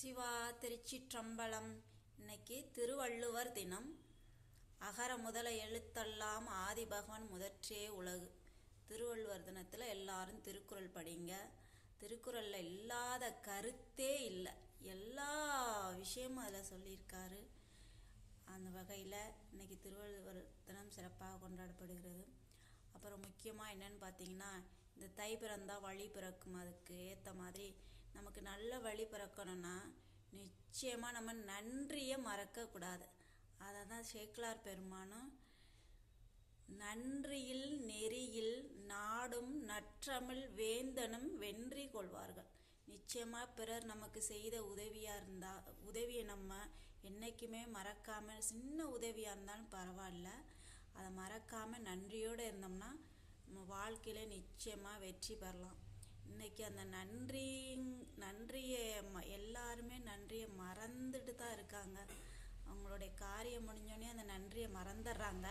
சிவா திருச்சிற்றம்பலம். இன்னைக்கு திருவள்ளுவர் தினம். அகர முதல எழுத்தெல்லாம் ஆதி பகவான் முதற்றே உலகு. திருவள்ளுவர் தினத்தில் எல்லாரும் திருக்குறள் படிங்க. திருக்குறளில் இல்லாத கருத்தே இல்லை. எல்லா விஷயமும் அதில் சொல்லியிருக்காரு. அந்த வகையில் இன்னைக்கு திருவள்ளுவர் தினம் சிறப்பாக கொண்டாடப்படுகிறது. அப்புறம் முக்கியமாக என்னன்னு பார்த்தீங்கன்னா இந்த தை பிறந்தா வழி பிறக்கும். அதுக்கு ஏற்ற மாதிரி நமக்கு நல்ல வழி பிறக்கணும்னா நிச்சயமாக நம்ம நன்றியை மறக்கக்கூடாது. அதை தான் சேக்கிலார் பெருமானும் நன்றியில் நெறியில் நாடும் நற்றமிழ் வேந்தனும் வென்றி கொள்வார்கள். நிச்சயமாக பிறர் நமக்கு செய்த உதவியாக இருந்தால் உதவியை நம்ம என்றைக்குமே மறக்காமல் சின்ன உதவியாக இருந்தாலும் பரவாயில்ல. அதை மறக்காமல் நன்றியோடு இருந்தோம்னா நம்ம வாழ்க்கையில் நிச்சயமாக வெற்றி பெறலாம். இன்னைக்கு அந்த நன்றி நன்றியை ம- எல்லாருமே நன்றியை மறந்துட்டு தான் இருக்காங்க. அவங்களுடைய காரியம் முடிஞ்சோடனே அந்த நன்றியை மறந்துடுறாங்க.